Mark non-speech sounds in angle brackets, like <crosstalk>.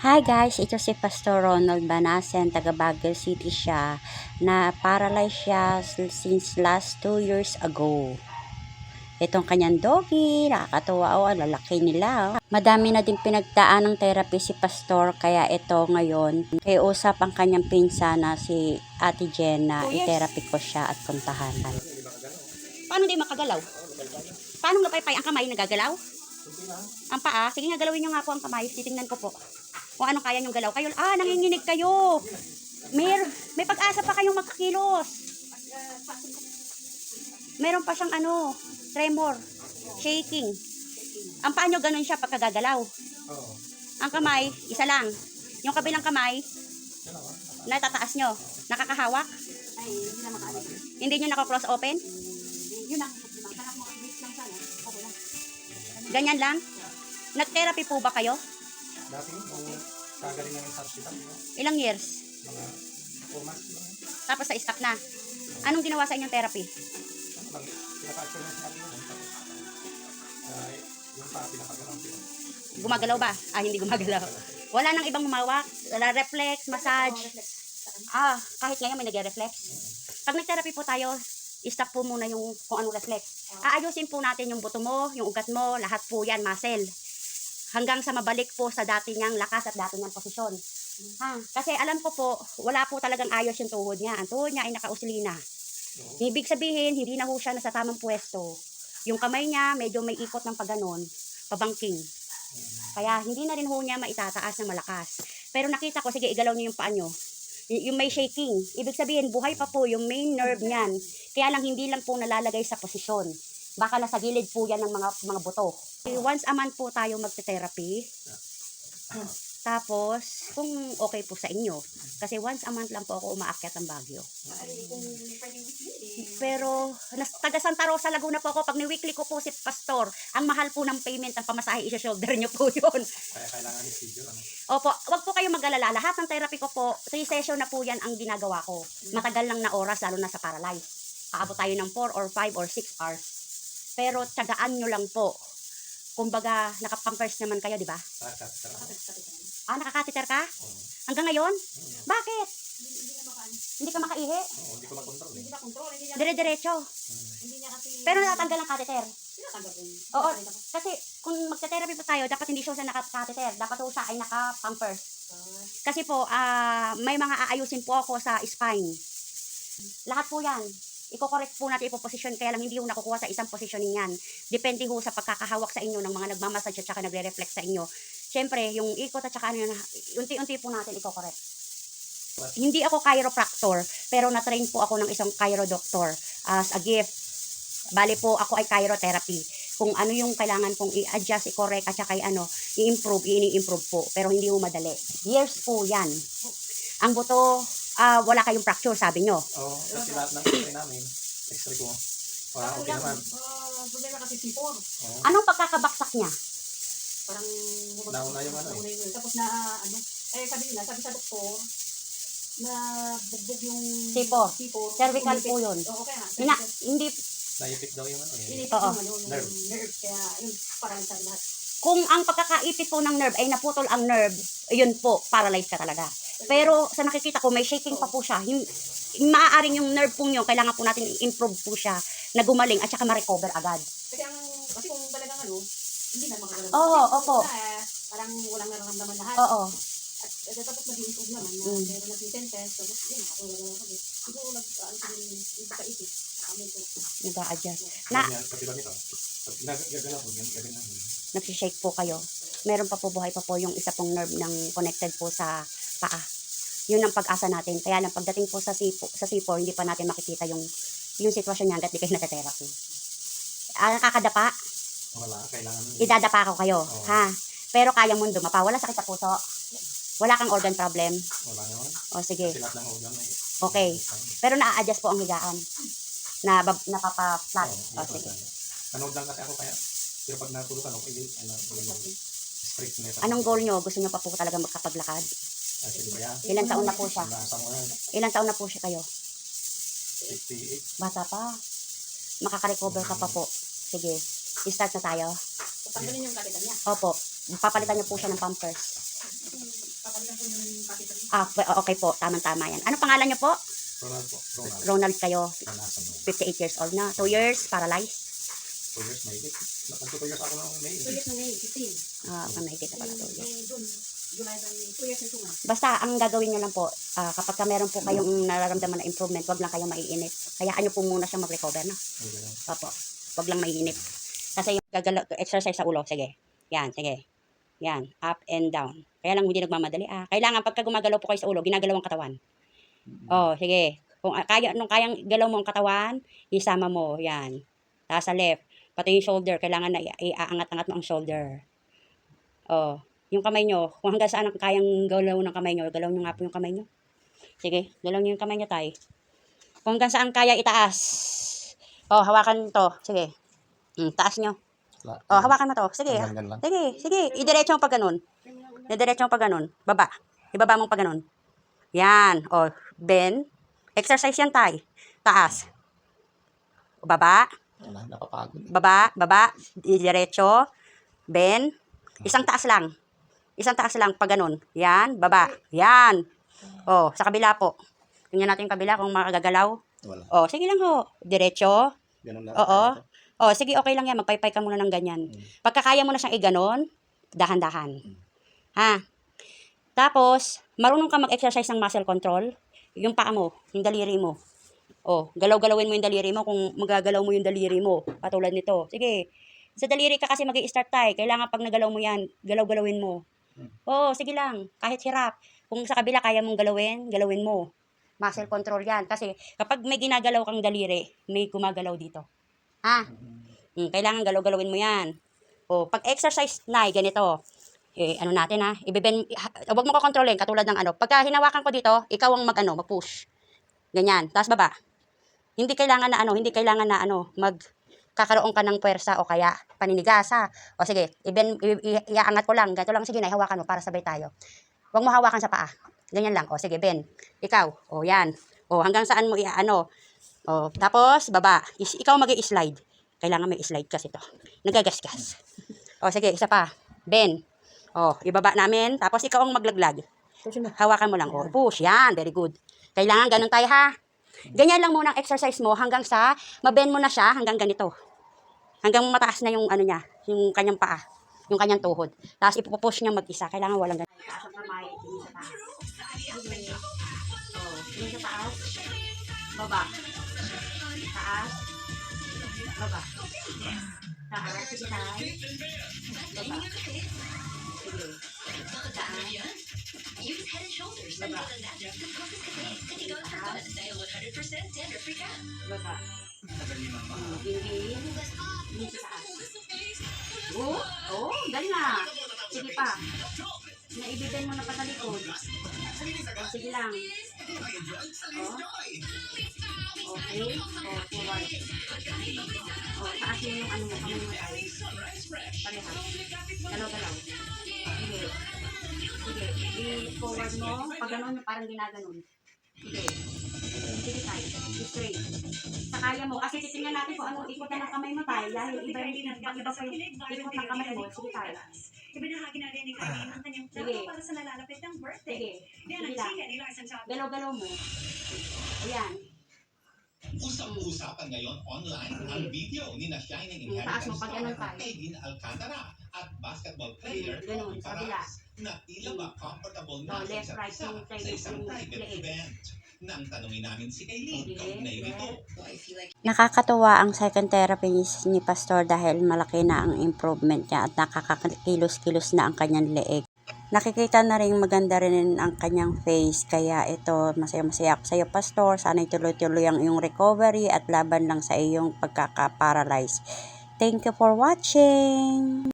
Hi guys, ito si Pastor Ronald Banasen, taga Baguio City siya, na paralyzed siya since last 2 years ago. Itong kanyang doggy, nakakatuwa o ang lalaki nila. Madami na din pinagdaan ng therapy si Pastor, kaya ito ngayon, kay usap ang kanyang pinsana si Ate Jenna, Oh, yes. i-therapy ko siya at puntahan. Paano di makagalaw? Paano napaypay ang kamay nagagalaw? Ang paa? Sige nga, galawin nyo nga po ang kamay. Titingnan ko po. Kung anong kaya nyong galaw. Kayo, ah, nanginginig kayo. Mer, may pag-asa pa kayong magkakilos. Meron pa siyang ano, tremor, shaking. Ang paa nyo ganun siya pagkagagalaw. Ang kamay, isa lang. Yung kabilang kamay, natataas nyo. Nakakahawak? Ay, hindi na makaano. Hindi nyo naka-close open? Yun lang. Ganyan lang? Nag-therapy po ba kayo? Dati nung kagaling namin sa hospital, no? Ilang years? mga 4 months lang. Tapos sa stop na. Anong ginawa sa inyong therapy? Ano lang, pinaka-actual na sinabi. Tapos, uh, yung pa, pinapagalaw ko. Gumagalaw ba? Ah, hindi gumagalaw. Wala nang ibang humawak? Wala reflex, massage? Ah, kahit ngayon may nagre-reflex. Pag nag-therapy po tayo, stop po muna yung kung anong reflex. Aayusin po natin yung buto mo, yung ugat mo, lahat po yan, muscle. Hanggang sa mabalik po sa dati niyang lakas at dati niyang posisyon. Ha? Kasi alam ko po, wala po talagang ayos yung tuhod niya. Ang tuhod niya ay nakauslina. Ibig sabihin, hindi na ho siya nasa tamang pwesto. Yung kamay niya, medyo may ikot ng paganon, pabangking. Kaya hindi na rin ho niya maitataas ng malakas. Pero nakita ko, sige, igalaw niyo yung paa niyo. Y- yung may shaking. Ibig sabihin, buhay pa po yung main nerve niyan. Kaya lang hindi lang po nalalagay sa posisyon. Baka nasa gilid po yan ng mga mga buto. Eh, Once a month po tayo magte-therapy. Tapos, kung okay po sa inyo. Kasi once a month lang po ako umaakyat ng Baguio. Pero, nas, taga Santa Rosa, Laguna po ako. Pag ni-weekly ko po si Pastor, ang mahal po ng payment ng pamasahe, isa-shoulder nyo po <laughs> yun. Kaya kailangan ni schedule, ano? Opo, wag po kayong mag-alala. Lahat ng therapy ko po, 3 session na po yan ang ginagawa ko. Matagal lang na oras, lalo na sa paralyze. Aabot tayo ng 4 or 5 or 6 hours. Pero tsagaan nyo lang po. Kumbaga, nakapampers naman kayo, di ba? Ah, nakakateter ka? Hanggang ngayon? Bakit? Hindi ka makaihi? Oo, hindi ko makontrol eh. Hindi na control. Hindi niya, Dire-diretso. hindi niya kasi... Pero natatanggal ang catheter. Tinatanggap ko. Oo, kasi kung magte-therapy po tayo, dapat hindi siya naka-catheter. Dapat po siya ay naka-pampers. Kasi po, ah, may mga aayusin po ako sa spine. Lahat po yan. Iko-correct po natin ipoposisyon, kaya lang hindi ho nakukuha sa isang positioning yan. Depende ho sa pagkakahawak sa inyo ng mga nagmamassage at saka nagre-reflect sa inyo. Siyempre, yung ikot at saka ano yun, unti-unti po natin iko-correct. Hindi ako chiropractor, pero na-train po ako ng isang chirodoctor as a gift. Bali po, ako ay chirotherapy. Kung ano yung kailangan kong i-adjust, i-correct, at saka i-ano, i-improve, i-improve po. Pero hindi mo madali. Years po yan. Ang buto, ah, wala kayong fracture, sabi nyo. Oo, kasi lahat ng x-ray namin, x-ray ko, wala, okay naman. Ah, problema kasi sipor. Oo. Anong pagkakabaksak niya? Parang... Nauna yung ano eh. Nauna yung- Tapos na, ano, eh sabi nila, sabi sa doktor, na bugbog yung... Sipor. Sipor. Cervical Umipit. po yun. Oo, kaya nga. Hina, cervical. hindi, Naipit daw yung ano eh. Inipit Oo. yung ano, yung Nerve. nerve. Kaya, yun, parang sa lahat. Kung ang pagkakaipit po ng nerve ay naputol ang nerve, yun po, paralyzed ka talaga. Pero sa nakikita ko, may shaking pa po siya. Hin- maaaring yung nerve po nyo, kailangan po natin i-improve po siya na gumaling at saka ma-recover agad. Kasi ang, kasi kung talagang ano, hindi na makagalaw. Oo, Kasi opo. na, parang walang nararamdaman lahat. Oo. At, at tapos nag-improve naman na Mm. meron naging sentence. Tapos yun, ako nagalaw ko. Siguro nag, ano ko yung yung pagkaisip. Kami ko. Nag-a-adjust. Na, Ganyan, pati ba nito? Pag nag- gagalaw ko, gan- gagalaw ko. Nagsishake po kayo. Meron pa po buhay pa po yung isa pong nerve ng connected po sa paa. Yun ang pag-asa natin. Kaya lang pagdating po sa sipo, sa sipo, hindi pa natin makikita yung yung sitwasyon niya hanggat di kayo nagte-therapy. Ah, nakakadapa, Wala, kailangan. idadapa ko kayo, Oo. ha? Pero kaya mong dumapa, wala sakit sa puso. Wala kang organ problem. Wala naman. O sige. Kasi lahat ng organ ay... Okay. Pero na-adjust po ang higaan. Na napapa-flat. O Oo, hindi sige. ko Nanood lang kasi ako kaya. Pero pag ako, hindi, ano, strict na ito. Anong goal nyo? Gusto nyo pa po talaga magkapaglakad? Ah, siyempre yan. Ilan taon na po siya? Nasa mo yan, Ilan taon na po siya kayo? 58. Bata pa. Makaka-recover ka pa po. Sige. I-start na tayo. Tanggalin yung kapitan niya. Opo. Papalitan niyo po siya ng pampers. Po yung kapitalismo. Ah, p- okay po. Tamang-tama yan. Ano pangalan niyo po? Ronald po. Ronald. Ronald kayo. Panasan mo. 58 years old na. 2 years, paralyzed. Two years may higit. Nagko two years ako ng May. Two years na May, 15. Ah, uh, mahigit na pala 2 years. May June, July, then two years two months. Basta, ang gagawin nyo lang po, ah, kapag ka meron po kayong nararamdaman na improvement, wag lang kayong maiinip. Hayaan nyo po muna siyang mag-recover na. Opo. Wag lang maiinip. Kasi yung gagalaw, exercise sa ulo, sige. Yan, sige. Yan, up and down. Kaya lang hindi nagmamadali. Ah, kailangan pagka gumagalaw po kayo sa ulo, ginagalaw ang katawan. Oh, sige. Kung ah, kaya nung kayang galaw mo ang katawan, isama mo, yan. Tapos sa left, pati yung shoulder, kailangan na iaangat-angat mo ang shoulder. Oh, yung kamay nyo, kung hanggang saan ang kayang galaw ng kamay nyo, galaw nyo nga po yung kamay nyo. Sige, galaw nyo yung kamay nyo, tay. Kung hanggang saan kaya itaas. Oh, hawakan to. Sige. Mm, taas nyo. Oh, hawakan mo to. Sige. Sige, sige. Idiretso mo pa ganun. Idiretso mo pa ganun. Baba. Ibaba mo pa ganun. Yan. O, bend. Exercise yan, tay. Taas. Baba. Wala, napapagod. Baba. Baba. Idiretso. Bend. Isang taas lang. Isang taas lang pa ganun. Yan. Baba. Yan. O, sa kabila po. Tingnan natin yung kabila kung makagagalaw. Wala. O, sige lang ho. Diretso. Ganun lang. Oo. Oh, sige, okay lang yan. Magpaypay ka muna ng ganyan. Pagka kaya mo na siyang iganon, dahan-dahan. Ha? Tapos, marunong ka mag-exercise ng muscle control. Yung paa mo, yung daliri mo. Oh, galaw-galawin mo yung daliri mo kung magagalaw mo yung daliri mo. Katulad nito. Sige. Sa daliri ka kasi mag start tayo. Kailangan pag nagalaw mo yan, galaw-galawin mo. Oh, sige lang. Kahit hirap. Kung sa kabila kaya mong galawin, galawin mo. Muscle control yan. Kasi kapag may ginagalaw kang daliri, may gumagalaw dito. Ha? Mm, kailangan galaw-galawin mo yan. O, pag exercise na, eh, ganito. Eh, ano natin ha? Ibeben, huwag mo ko kontrolin, katulad ng ano. Pagka hinawakan ko dito, ikaw ang mag-ano, mag-push. Ganyan. Tapos baba. Hindi kailangan na ano, hindi kailangan na ano, mag kakaroon ka ng puwersa o kaya paninigas ha. O sige, i- iaangat ko lang. Ganito lang, sige na, hawakan mo para sabay tayo. Huwag mo hawakan sa paa. Ganyan lang. O sige, Ben. Ikaw. O yan. O hanggang saan mo iaano. O, tapos, baba. Is, ikaw mag slide Kailangan may slide kasi to. Nagagasgas. O, sige, isa pa. Ben. O, ibaba namin. Tapos, ikaw ang maglaglag. Hawakan mo lang. O, push. Yan. Very good. Kailangan ganun tayo, ha? Ganyan lang muna ang exercise mo hanggang sa maben mo na siya hanggang ganito. Hanggang mataas na yung ano niya, yung kanyang paa, yung kanyang tuhod. Tapos ipupush niya mag-isa. Kailangan walang ganito. Taas ang kamay, tingin sa taas. Okay. Oh, tingin sa taas. Baba. Taas. Baba. Taas. Taas. Baba. Baba. Baba. Hmm, Inhale. Inhale sa taas. Oh, galing na. Sige pa. Naibigan mo na patalikod. Sige lang. Oh. Okay. Oh, forward. Oh, taas mo yung ano mo, kamay mo. Pareha. Galaw-galaw. Sige. Sige. I-forward mo. Pag ganun, parang ginaganon. Sige. Sige tayo. Straight. Sa kaya mo. Kasi titingnan natin kung anong ikot na ng kamay mo tayo. Dahil iba yung iba pa yung ikot ng kamay mo. Sige tayo. Ibinahagi na rin ni Karin ang kanyang plano para sa nalalapit ng birthday. Sige. Yan Sige ang chika ni Larson Chavez. Galaw-galaw mo. Ayan. Usap-usapan ngayon online ang video ni na Shining Inheritance pag ganun star tayo. Aiden Alcantara at basketball player Ganun, Tony sa. Paras na tila ba comfortable No, na sa left, isa't right, isa yung sa isang private leeg. event. Nang tanungin namin si Kaylin Sige, kaugnay nito, Nakakatuwa ang second therapy ni, Pastor dahil malaki na ang improvement niya at nakakakilos-kilos na ang kanyang leeg. Nakikita na rin maganda rin ang kanyang face kaya ito masaya-masaya ako sa iyo Pastor. Sana tuloy-tuloy ang iyong recovery at laban lang sa iyong pagkaka-paralyze. Thank you for watching!